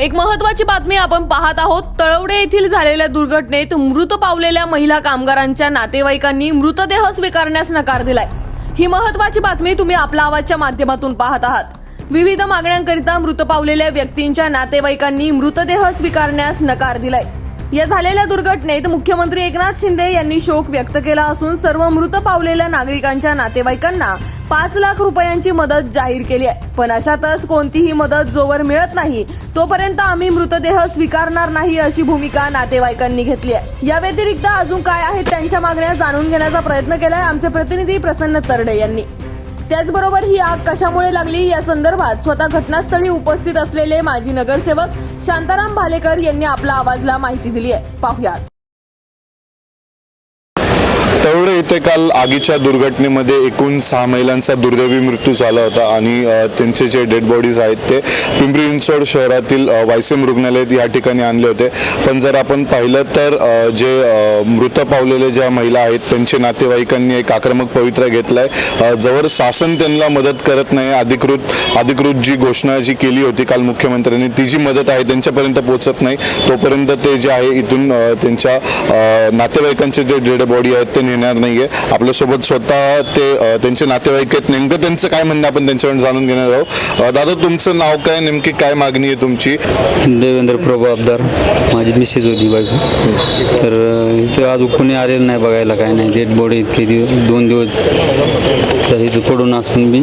एक महत्वाची बातमी आपण पाहत आहोत. तळवडे येथील झालेल्या दुर्घटनेत मृत पावलेल्या महिला कामगारांच्या नातेवाईकांनी मृतदेह स्वीकारण्यास नकार दिलाय. ही महत्वाची बातमी तुम्ही आपल्या आवाजच्या माध्यमातून पाहत आहात. विविध मागण्यांकरिता मृत पावलेल्या व्यक्तींच्या नातेवाईकांनी मृतदेह स्वीकारण्यास नकार दिलाय. या झालेल्या दुर्घटनेत मुख्यमंत्री एकनाथ शिंदे यांनी शोक व्यक्त केला असून सर्व मृत पावलेल्या नागरिकांच्या नातेवाईकांना पाच लाख रुपयांची मदत जाहीर केली आहे. पण अशातच कोणतीही मदत जोवर मिळत नाही तोपर्यंत आम्ही मृतदेह स्वीकारणार नाही अशी भूमिका नातेवाईकांनी घेतली आहे. या व्यतिरिक्त अजून काय आहेत त्यांच्या मागण्या जाणून घेण्याचा प्रयत्न केलाय आमचे प्रतिनिधी प्रसन्न तरडे यांनी. त्याचबरोबर ही आग कशामुळे लागली या संदर्भात स्वतः घटनास्थळी उपस्थित असलेले माजी नगरसेवक शांताराम भालेकर यांनी आपल्या आवाजला माहिती दिली आहे. पाहुयात तळवडे येथे काल आगीच्या दुर्घटनेमध्ये एकूण सहा महिलांचा दुर्दैवी मृत्यू झाला होता आणि त्यांचे जे डेड बॉडीज आहेत ते पिंपरी चिंचवड शहरातील वायसेम रुग्णालयात या ठिकाणी आणले होते. पण जर आपण पाहिलं तर जे मृत पावलेले ज्या महिला आहेत त्यांचे नातेवाईकांनी एक आक्रमक पवित्रा घेतलाय. आहे जवळ शासन त्यांना मदत करत नाही. अधिकृत अधिकृत जी घोषणा जी केली होती काल मुख्यमंत्र्यांनी ती जी मदत आहे त्यांच्यापर्यंत पोहोचत नाही. तोपर्यंत ते जे आहे इथून त्यांच्या नातेवाईकांचे जे डेड बॉडी आहेत ते नेणार नाही. नाहीये. आपल्यासोबत स्वतः ते त्यांचे नातेवाईक आहेत. नेमकं त्यांचं काय म्हणणं आपण त्यांच्याकडून जाणून घेणार आहोत. दादा तुमचं नाव काय? नेमकी काय मागणी आहे तुमची? देवेंद्र प्रभू आबदार. माझी मिसेस होती बायको तर इथं अजून कोणी आलेलं नाही बघायला काय नाही. डेड बॉडी इतके दिवस दोन दिवस तर इथं पडून असून बी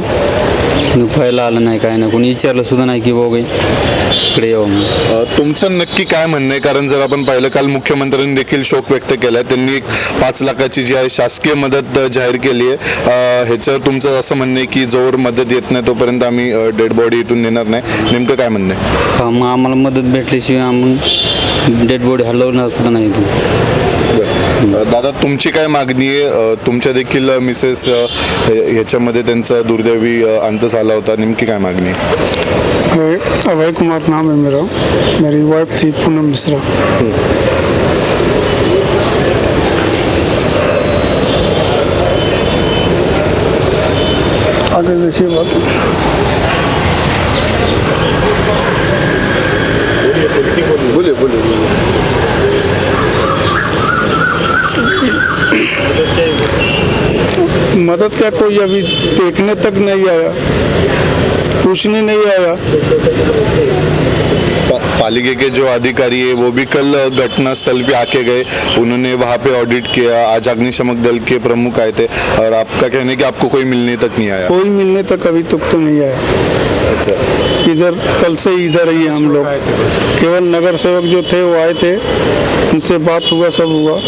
पाहायला आलं नाही काय नाही. कोणी विचारलं सुद्धा नाही की बाबा इकडे यावं म्हणून. अ, तुमचं नक्की काय म्हणणं आहे? कारण जर आपण पाहिलं काल मुख्यमंत्र्यांनी देखील शोक व्यक्त केलाय. त्यांनी एक पाच लाखाची जी आहे शासकीय मदत जाहीर केली आहे. अ, ह्याच्यावर तुमचं असं म्हणणं आहे की जोवर मदत येत नाही तोपर्यंत आम्ही डेड बॉडी इथून नेणार नाही. नेमकं काय म्हणणं आहे? हा, मग आम्हाला मदत भेटल्याशिवाय आम्ही डेड बॉडी हलवणार सुद्धा नाही इथून. अ, दादा तुमची काय मागणी आहे? तुमच्या देखील मिसेस अ, ह्याच्यामध्ये त्यांचा दुर्दैवी अंत झाला होता. नेमकी काय मागणी आहे? अभय कुमार नाम है मेरा. मेरी वाइफ थी पूनम मिश्रा. आगे देखिए बात. बोलिए बोलिए। मदद का कोई अभी देखने तक नहीं आया। पूछने नहीं आया। पालिके के जो अधिकारी है वो भी कल घटना स्थल पे आके गए। उन्होंने वहाँ पे ऑडिट किया आज अग्निशमक दल के प्रमुख आए थे। और आपका कहना है कि आपको कोई मिलने तक नहीं आया? कोई मिलने तक अभी तक तो नहीं आया। अच्छा। इधर कल से इधर ही हम लोग। केवल नगर सेवक जो थे वो आए थे। उनसे बात हुआ सब हुआ।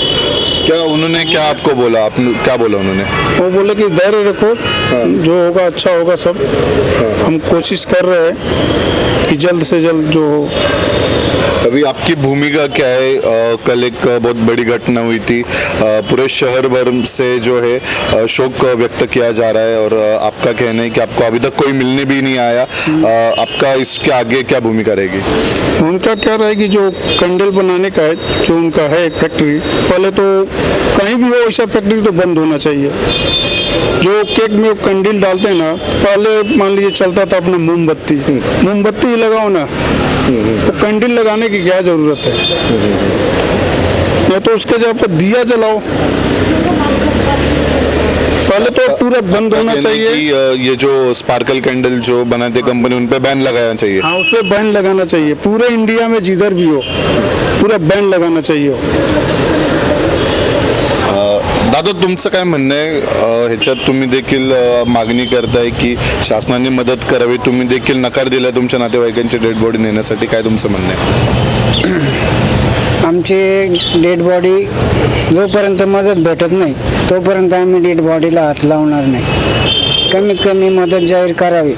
क्या उन्होंने क्या आपको बोला? आप क्या बोला उन्होंने? वो बोले कि धैर्य रखो जो होगा अच्छा होगा सब। हम कोशिश कर रहे हैं कि जल्द से जल्द जो हो अभी आपकी भूमिका क्या है? अ, कल एक बहुत बड़ी घटना हुई थी। अ, पूरे शहर भर से जो है शोक व्यक्त किया जा रहा है और आपका कहना है कि आपको अभी तक कोई मिलने भी नहीं आया। अ, आपका इसके आगे क्या भूमिका रहेगी? उनका क्या रहेगी जो कंडल बनाने का है जो उनका है फैक्ट्री पहले तो कहीं भी हो ऐसा फैक्ट्री तो बंद होना चाहिए। जो केक में कंडील डालते हैं ना पहले मान लीजिए चलता था अपना मोमबत्ती। मोमबत्ती लगाओ ना तो कैंडल लगाने की क्या ज़रूरत है? या तो उसके जगह पर दिया जलाओ। पहले तो पूरा बंद होना चाहिए। ये जो स्पार्कल कैंडल जो बनाते कंपनी उन पे बैन लगाना चाहिए। हाँ उस पर बैन लगाना चाहिए। पूरे इंडिया में जिधर भी हो पूरा बैन लगाना चाहिए। दादा तुमचं काय म्हणणं आहे? ह्याच्यात तुम्ही देखील मागणी करताय की शासनाने मदत करावी. तुम्ही देखील नकार दिला तुमच्या नातेवाईकांची डेड बॉडी नेण्यासाठी. काय तुमचं म्हणणं आहे? आमची डेड बॉडी जोपर्यंत मदत भेटत नाही तोपर्यंत आम्ही डेड बॉडीला हात लावणार नाही. कमीत कमी मदत जाहीर करावी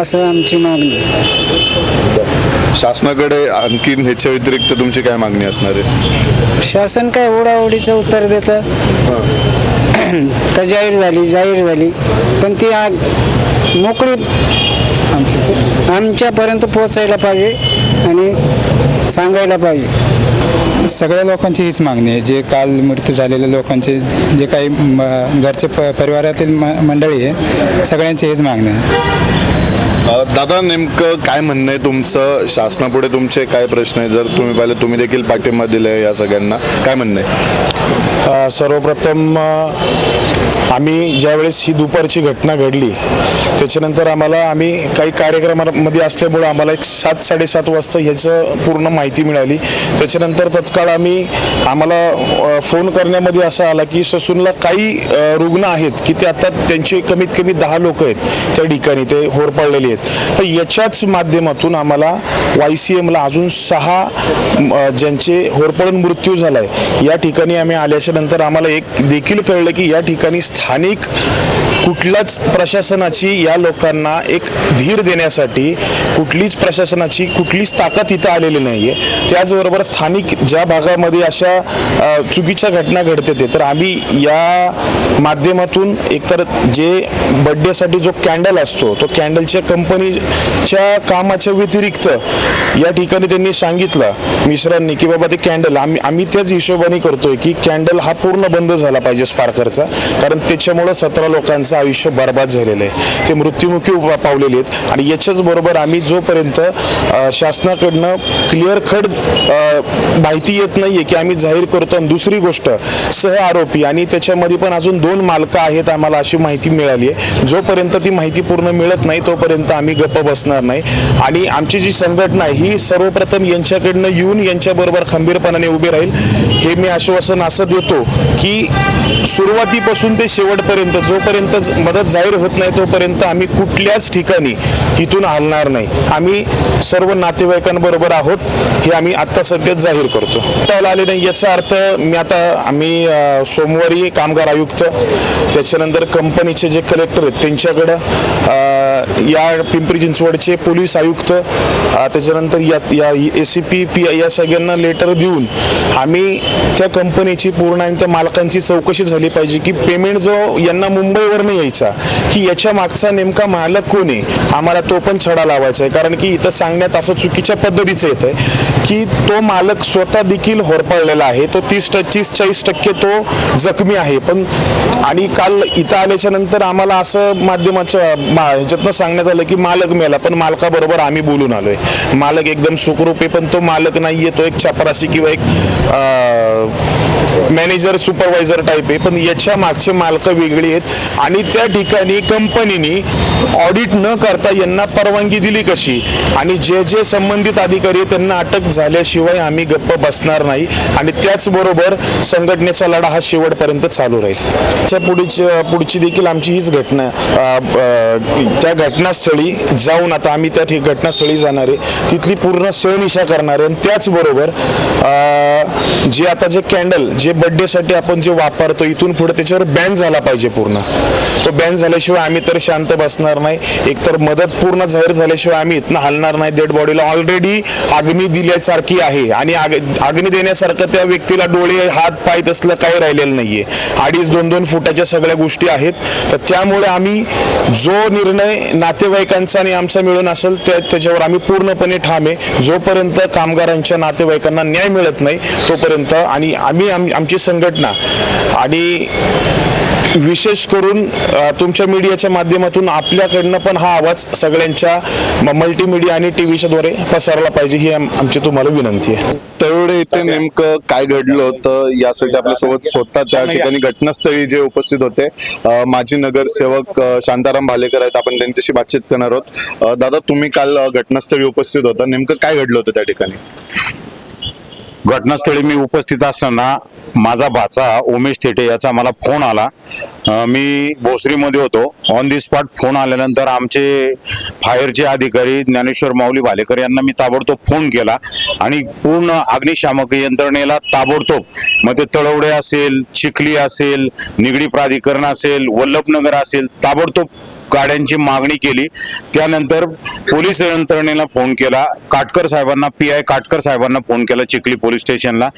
असं आमची मागणी शासनाकडे आणखी ह्याच्या व्यतिरिक्त तुमची काय मागणी असणार आहे? शासन काय ओढाओढीचं उत्तर देतं? का जाहीर झाली जाहीर झाली. पण ती आग मोकळी आमच्या आमच्यापर्यंत पोचायला पाहिजे आणि सांगायला पाहिजे. सगळ्या लोकांची हीच मागणी आहे. जे काल मृत्यू झालेल्या लोकांचे जे काही म- घरचे प परिवारातील म मंडळी आहे सगळ्यांची हीच मागणी आहे. दादा नेमकं काय म्हणणं आहे तुमचं? शासनापुढे तुमचे काय प्रश्न आहे जर तुम्ही पाहिलं तुम्ही देखील पाठिंबा दिलाय या सगळ्यांना. काय म्हणणं आहे? सर्वप्रथम आम्ही ज्यावेळेस ही दुपारची घटना घडली त्याच्यानंतर आम्हाला आम्ही काही कार्यक्रमामध्ये असल्यामुळं आम्हाला एक सात साडेसात वाजता ह्याचं पूर्ण माहिती मिळाली. त्याच्यानंतर तत्काळ आम्ही आम्हाला फोन करण्यामध्ये असं आला की ससूनला काही रुग्ण आहेत की ते आता त्यांचे कमीत कमी दहा लोक आहेत त्या ठिकाणी ते होरपाळलेले आहेत. तर याच्याच माध्यमातून आम्हाला वाय सी एमला अजून सहा ज्यांचे होरपडून मृत्यू झाला आहे या ठिकाणी आम्ही आल्याच्यानंतर आम्हाला एक देखील कळलं की या ठिकाणी स्थानिक कुठल्याच प्रशासनाची या लोकांना एक धीर देण्यासाठी कुठलीच प्रशासनाची कुठलीच ताकद इथं आलेली नाही आहे त्याचबरोबर स्थानिक ज्या भागामध्ये अशा चुकीच्या घटना घडते ते तर आम्ही या माध्यमातून एकतर जे बड्डेसाठी जो कॅन्डल असतो तो कॅन्डलच्या कंपनीच्या कामाच्या व्यतिरिक्त या ठिकाणी त्यांनी सांगितलं मिश्रांनी की बाबा ते कॅन्डल आम्ही आम्ही त्याच हिशोबाने करतोय की कॅन्डल हा पूर्ण बंद झाला पाहिजे स्पार्करचा कारण त्याच्यामुळं सतरा लोकांचं आयुष्य बर्बाद झालेलं आहे. ते मृत्युमुखी पावलेले आहेत. आणि याच्याच बरोबर आम्ही जोपर्यंत शासनाकडनं क्लिअर खड माहिती येत नाहीये की आम्ही जाहीर करतो आणि दुसरी गोष्ट सह आरोपी आणि त्याच्यामध्ये पण अजून दोन मालकं आहेत आम्हाला अशी माहिती मिळाली आहे. जोपर्यंत ती माहिती पूर्ण मिळत नाही तोपर्यंत आम्ही गप्प बसणार नाही. आणि आमची जी संघटना आहे ही सर्वप्रथम यांच्याकडनं येऊन यांच्याबरोबर खंबीरपणाने उभी राहील. हे मी आश्वासन असं देतो की सुरुवातीपासून ते शेवटपर्यंत जोपर्यंत मदत जाहीर होत नाही तोपर्यंत आम्ही कुठल्याच ठिकाणी इथून हलणार नाही. आम्ही सर्व नातेवाईकांबरोबर आहोत हे आम्ही आत्ता सध्याच जाहीर करतो. त्याला आले नाही याचा अर्थ मी आता आम्ही सोमवारी कामगार आयुक्त त्याच्यानंतर कंपनीचे जे कलेक्टर आहेत त्यांच्याकडं या पिंपरी चिंचवडचे पोलीस आयुक्त त्याच्यानंतर या या ए सी पी पी या सगळ्यांना लेटर देऊन आम्ही त्या कंपनीची पूर्ण आणि त्या मालकांची चौकशी झाली पाहिजे की पेमेंट जो यांना मुंबईवरनं यायचा की याच्या मागचा नेमका मालक कोण आहे आम्हाला तो पण छडा लावायचा आहे. कारण की इथं सांगण्यात असं चुकीच्या पद्धतीचं येतं आहे की तो मालक स्वतः देखील होरपळलेला आहे. तो तीस तीस चाळीस टक्के तो जखमी आहे. पण आणि काल इथं आल्याच्यानंतर आम्हाला असं माध्यमाच्या मा- ह्याच्यातनं सांगण्यात आलं की मालक मेला पण मालकाबरोबर आम्ही बोलून आलोय. मालक एकदम सुखरूप आहे पण तो मालक नाहीये तो एक छापराशी किंवा एक मॅनेजर सुपरवायझर टाईप आहे. पण याच्या मागचे मालक वेगळी आहेत. आणि त्या ठिकाणी कंपनीने ऑडिट न करता यांना परवानगी दिली कशी? आणि जे जे संबंधित अधिकारी आहेत, त्यांना अटक झाल्याशिवाय आम्ही गप्प बसणार नाही. आणि त्याचबरोबर संघटनेचा लढा हा शेवटपर्यंत चालू राहील. त्या पुढची पुढची देखील आमची हीच घटना त्या घटनास्थळी जाऊन आता आम्ही त्या ठिक घटनास्थळी जाणार आहे. तिथली पूर्ण सहनिशा करणार आहे. आणि त्याचबरोबर जे आता जे कॅन्डल जे बड्डेसाठी आपण जे वापरतो इथून पुढे त्याच्यावर बॅन झाला पाहिजे पूर्ण. तो बॅन झाल्याशिवाय आम्ही तर शांत बसणार नाही. एकतर मदत पूर्ण जाहीर झाल्याशिवाय आम्ही इथनं हलणार नाही. डेड बॉडीला ऑलरेडी अग्नी दिल्यासारखी आहे. आणि आग- अग्नी देण्यासारखं त्या व्यक्तीला डोळे हात पाय तसलं काही राहिलेलं नाहीये. अडीच दोन दोन फुटाच्या सगळ्या गोष्टी आहेत. तर त्यामुळे आम्ही जो निर्णय नातेवाईकांचा आणि आमचा मिळून असेल त्या त्याच्यावर आम्ही पूर्णपणे ठाम आहे. जोपर्यंत कामगारांच्या नातेवाईकांना न्याय मिळत नाही तोपर्यंत आणि आम्ही आम- आमची संघटना आणि विशेष करून तुमच्या मीडियाच्या माध्यमातून आपल्याकडनं पण हा आवाज सगळ्यांच्या मल्टीमीडिया आणि टी व्हीच्या द्वारे पसरला पाहिजे ही आम- आमची तुम्हाला विनंती आहे. तळवडे इथे नेमकं काय घडलं होतं यासाठी आपल्यासोबत स्वतः त्या ठिकाणी घटनास्थळी जे उपस्थित होते माजी नगरसेवक शांताराम भालेकर आहेत आपण त्यांच्याशी बातचीत करणार आहोत. दादा तुम्ही काल घटनास्थळी उपस्थित होता. नेमकं काय घडलं होतं त्या ठिकाणी? घटनास्थळी मी उपस्थित असताना माझा भाचा उमेश थेटे याचा मला फोन आला. मी भोसरीमध्ये होतो. ऑन दी स्पॉट फोन आल्यानंतर आमचे फायरचे अधिकारी ज्ञानेश्वर माऊली भालेकर यांना मी ताबडतोब फोन केला आणि पूर्ण अग्निशामक यंत्रणेला ताबडतोब मग ते तळवडे असेल चिखली असेल निगडी प्राधिकरण असेल वल्लभनगर असेल ताबडतोब गाड्यांची मागणी केली. त्यानंतर पोलीस यंत्रणेला फोन केला. काटकर साहेबांना पी आय काटकर साहेबांना फोन केला चिखली पोलीस स्टेशनला.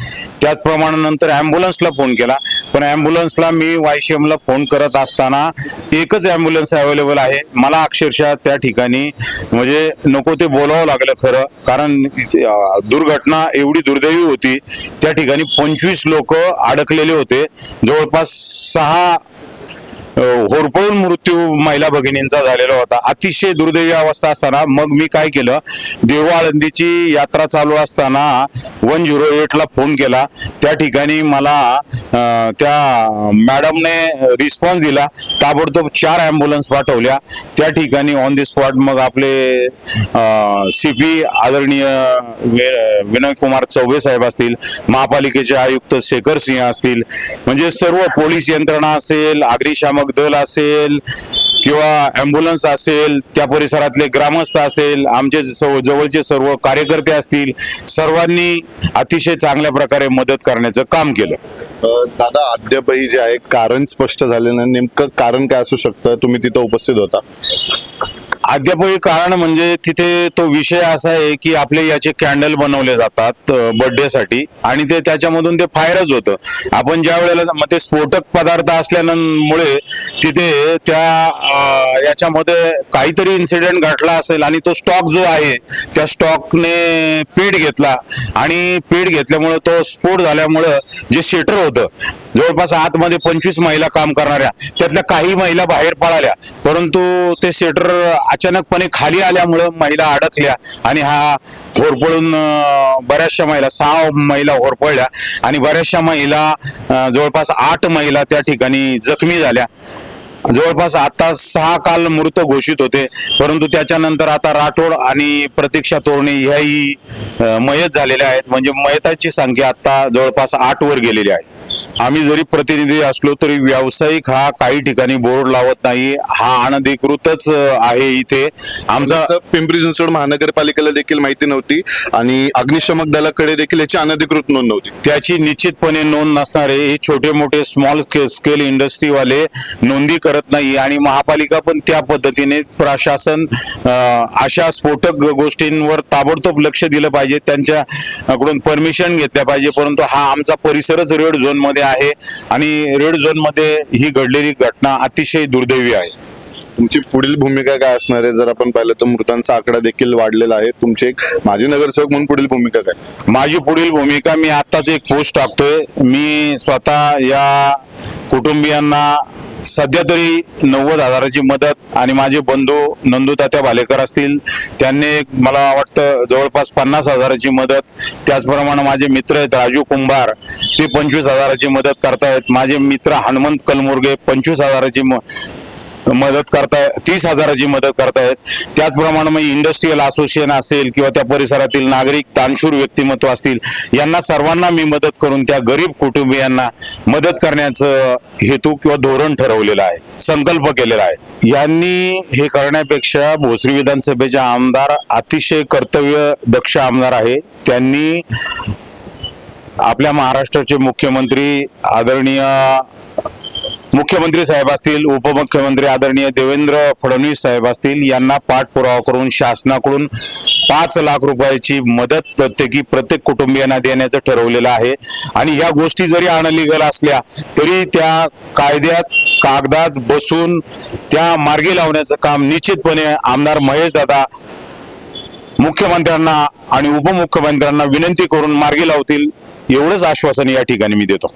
त्याचप्रमाणे नंतर ॲम्ब्युलन्सला फोन केला. पण ॲम्ब्युलन्सला मी वायशियमला फोन करत असताना एकच ॲम्ब्युलन्स अवेलेबल आहे. मला अक्षरशः त्या ठिकाणी म्हणजे नको ते बोलावं लागलं खरं. कारण दुर्घटना एवढी दुर्दैवी होती. त्या ठिकाणी पंचवीस लोक अडकलेले होते. जवळपास सहा होरपळून मृत्यू महिला भगिनींचा झालेला होता. अतिशय दुर्दैवी अवस्था असताना मग मी काय केलं? देवाळंदीची यात्रा चालू असताना वन झिरो एटला फोन केला. त्या ठिकाणी मला त्या मॅडमने रिस्पॉन्स दिला. ताबडतोब चार ॲम्ब्युलन्स पाठवल्या. त्या ठिकाणी ऑन दी स्पॉट मग आपले सी पी आदरणीय विनय कुमार चौबे साहेब असतील महापालिकेचे आयुक्त शेखर सिंह असतील म्हणजे सर्व पोलीस यंत्रणा असेल अग्निशामक दल असेल किंवा ॲम्ब्युलन्स असेल त्या परिसरातले ग्रामस्थ असेल आमचे जवळचे सर्व कार्यकर्ते असतील सर्वांनी अतिशय चांगल्या प्रकारे मदत करण्याचं काम केलं. दादा अद्यापही जे आहे कारण स्पष्ट झालेलं नाही. नेमकं कारण काय असू शकतं? तुम्ही तिथं उपस्थित होता. अद्यापही कारण म्हणजे तिथे तो विषय असा आहे की आपले याचे कॅन्डल बनवले जातात बर्थडे साठी. आणि ते त्याच्यामधून ते फायरच होतं. आपण ज्या वेळेला मग ते स्फोटक पदार्थ असल्यामुळे तिथे त्या याच्यामध्ये काहीतरी इन्सिडेंट घडला असेल आणि तो स्टॉक जो आहे त्या स्टॉकने पेट घेतला. आणि पेट घेतल्यामुळे तो स्फोट झाल्यामुळं जे शेटर होतं जवळपास आतमध्ये पंचवीस महिला काम करणाऱ्या त्यातल्या काही महिला बाहेर पळाल्या परंतु ते सेटर अचानकपणे खाली आल्यामुळं महिला अडकल्या आणि हा होरपळून बऱ्याचशा महिला सहा महिला होरपळल्या आणि बऱ्याचशा महिला जवळपास आठ महिला त्या ठिकाणी जखमी झाल्या. जवळपास आता सहा काल मृत घोषित होते. परंतु त्याच्यानंतर आता राठोड आणि प्रतीक्षा तोरणे ह्याही मयत झालेल्या आहेत. म्हणजे मयताची संख्या आता जवळपास आठ वर गेलेली आहे. आम्ही जरी प्रतिनिधी असलो तरी व्यावसायिक हा काही ठिकाणी बोर्ड लावत नाही. हा अनधिकृतच आहे इथे. आमचा पिंपरी चिंचवड महानगरपालिकेला देखील माहिती नव्हती आणि अग्निशमक दलाकडे देखील याची अनधिकृत नोंद नव्हती. त्याची निश्चितपणे नोंद नसणारे हे छोटे मोठे स्मॉल स्केल इंडस्ट्रीवाले नोंदी करत नाही आणि महापालिका पण त्या पद्धतीने प्रशासन अशा स्फोटक गोष्टींवर ताबडतोब लक्ष दिलं पाहिजे. त्यांच्याकडून परमिशन घेतल्या पाहिजे. परंतु हा आमचा परिसरच रेड झोनमध्ये आहे आणि रेड झोनमध्ये ही घडलेली घटना अतिशय दुर्दैवी आहे. तुमची पुढील भूमिका काय असणार आहे? जर आपण पाहिलं तर मृतांचा आकडा देखील वाढलेला आहे. तुमची एक माजी नगरसेवक म्हणून पुढील भूमिका काय? माझी पुढील भूमिका मी आत्ताच एक पोस्ट टाकतोय. मी स्वतः या कुटुंबियांना सध्या तरी नव्वद हजाराची मदत आणि माझे बंधू नंदुतात्या भालेकर असतील त्यांनी मला वाटतं जवळपास पन्नास हजाराची मदत त्याचप्रमाणे माझे मित्र आहेत राजू कुंभार ते पंचवीस हजाराची मदत करतायत. माझे मित्र हनुमंत कलमुर्गे पंचवीस हजाराची म- मदत करताय तीस हजाराची मदत करतायत. त्याचप्रमाणे मग इंडस्ट्रीयल असोसिएशन असेल किंवा त्या परिसरातील नागरिक तानशूर व्यक्तिमत्व असतील यांना सर्वांना मी मदत करून त्या गरीब कुटुंबियांना मदत करण्याचं हेतू किंवा धोरण ठरवलेलं आहे संकल्प केलेला आहे. यांनी हे करण्यापेक्षा भोसरी विधानसभेचे आमदार अतिशय कर्तव्य दक्ष आमदार आहे. त्यांनी आपल्या महाराष्ट्राचे मुख्यमंत्री आदरणीय मुख्यमंत्री साहेब असतील उपमुख्यमंत्री आदरणीय देवेंद्र फडणवीस साहेब असतील यांना पाठपुरावा करून शासनाकडून पाच लाख रुपयाची मदत प्रत्येकी प्रत्येक कुटुंबियांना देण्याचं ठरवलेलं आहे. आणि या गोष्टी जरी अनलिगल असल्या तरी त्या कायद्यात कागदात बसून त्या मार्गी लावण्याचं काम निश्चितपणे आमदार महेश दादा मुख्यमंत्र्यांना आणि उपमुख्यमंत्र्यांना विनंती करून मार्गी लावतील एवढंच आश्वासन या ठिकाणी मी देतो.